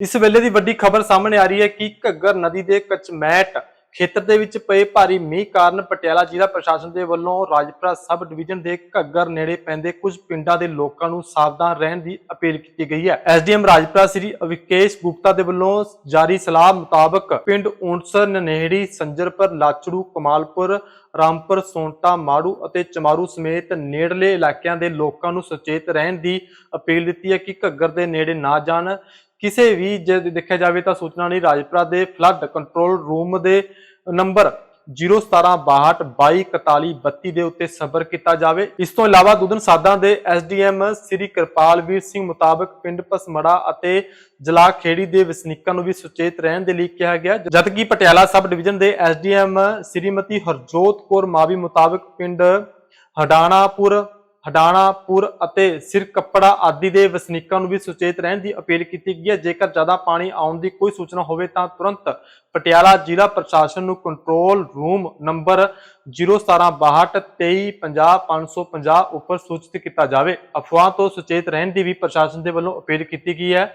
ਇਸ ਵੇਲੇ ਦੀ ਵੱਡੀ ਖਬਰ ਸਾਹਮਣੇ ਆ ਰਹੀ ਹੈ ਕਿ ਘੱਗਰ ਨਦੀ ਦੇ ਕਚਮੈਟ ਖੇਤਰ ਦੇ ਵਿੱਚ ਪਏ ਭਾਰੀ ਮੀਂਹ ਕਾਰਨ ਪਟਿਆਲਾ ਜ਼ਿਲ੍ਹਾ ਪ੍ਰਸ਼ਾਸਨ ਦੇ ਵੱਲੋਂ ਰਾਜਪੁਰਾ ਸਬ ਡਿਵੀਜ਼ਨ ਦੇ ਘੱਗਰ ਨੇੜੇ ਪੈਂਦੇ ਕੁਝ ਪਿੰਡਾਂ ਦੇ ਲੋਕਾਂ ਨੂੰ ਸਾਵਧਾਨ ਰਹਿਣ ਦੀ ਅਪੀਲ ਕੀਤੀ ਗਈ ਹੈ। ਐਸਡੀਐਮ ਰਾਜਪੁਰਾ ਸ੍ਰੀ ਅਵਿਕੇਸ਼ ਗੁਪਤਾ ਦੇ ਵੱਲੋਂ ਜਾਰੀ ਸਲਾਹ ਮੁਤਾਬਕ ਪਿੰਡ ਊਂਟਸਰ, ਨਨੇੜੀ, ਸੰਜਰਪੁਰ, ਲਾਚੜੂ, ਕਮਾਲਪੁਰ, ਰਾਮਪੁਰ, ਸੋਂਟਾ, ਮਾੜੂ ਅਤੇ ਚਮਾਰੂ ਸਮੇਤ ਨੇੜਲੇ ਇਲਾਕਿਆਂ ਦੇ ਲੋਕਾਂ ਨੂੰ ਸੁਚੇਤ ਰਹਿਣ ਦੀ ਅਪੀਲ ਦਿੱਤੀ ਹੈ ਕਿ ਘੱਗਰ ਦੇ ਨੇੜੇ ਨਾ ਜਾਣ। ਕਿਸੇ ਵੀ ਜੇ ਦੇਖਿਆ ਜਾਵੇ ਤਾਂ ਸੂਚਨਾ ਲਈ ਰਾਜਪੁਰਾ ਦੇ ਫਲੱਡ ਕੰਟਰੋਲ ਰੂਮ ਦੇ ਨੰਬਰ 01762224132 ਦੇ ਉੱਤੇ ਸਬਰ ਕੀਤਾ ਜਾਵੇ। ਇਸ ਤੋਂ ਇਲਾਵਾ ਦੁਦਨ ਸਾਦਾ ਦੇ ਐਸਡੀਐਮ ਸ੍ਰੀ ਕਿਰਪਾਲਵੀਰ ਸਿੰਘ ਮੁਤਾਬਕ ਪਿੰਡ ਪਸਮੜਾ ਅਤੇ ਜਲਾ ਖੇੜੀ ਦੇ ਵਸਨੀਕਾਂ ਨੂੰ ਵੀ ਸੁਚੇਤ ਰਹਿਣ ਦੇ ਲਈ ਕਿਹਾ ਗਿਆ। ਜਦਕਿ ਪਟਿਆਲਾ ਸਬ ਡਿਵੀਜ਼ਨ ਦੇ ਐਸਡੀਐਮ ਸ੍ਰੀਮਤੀ ਹਰਜੋਤ ਕੌਰ ਮਾਵੀ ਮੁਤਾਬਕ ਪਿੰਡ ਹਡਾਣਾਪੁਰ ਹਡਾਣਾਪੁਰ ਅਤੇ ਸਿਰ ਕੱਪੜਾ ਆਦਿ ਦੇ ਵਸਨੀਕਾਂ ਨੂੰ ਵੀ ਸੁਚੇਤ ਰਹਿਣ ਦੀ ਅਪੀਲ ਕੀਤੀ ਗਈ ਹੈ। ਜੇਕਰ ਜ਼ਿਆਦਾ ਪਾਣੀ ਆਉਣ ਦੀ ਕੋਈ ਸੂਚਨਾ ਹੋਵੇ ਤਾਂ ਤੁਰੰਤ ਪਟਿਆਲਾ ਜ਼ਿਲ੍ਹਾ ਪ੍ਰਸ਼ਾਸਨ ਨੂੰ ਕੰਟਰੋਲ ਰੂਮ ਨੰਬਰ 01762230550 ਉੱਪਰ ਸੂਚਿਤ ਕੀਤਾ ਜਾਵੇ। ਅਫਵਾਹ ਤੋਂ ਸੁਚੇਤ ਰਹਿਣ ਦੀ ਵੀ ਪ੍ਰਸ਼ਾਸਨ ਦੇ ਵੱਲੋਂ ਅਪੀਲ ਕੀਤੀ ਗਈ ਹੈ।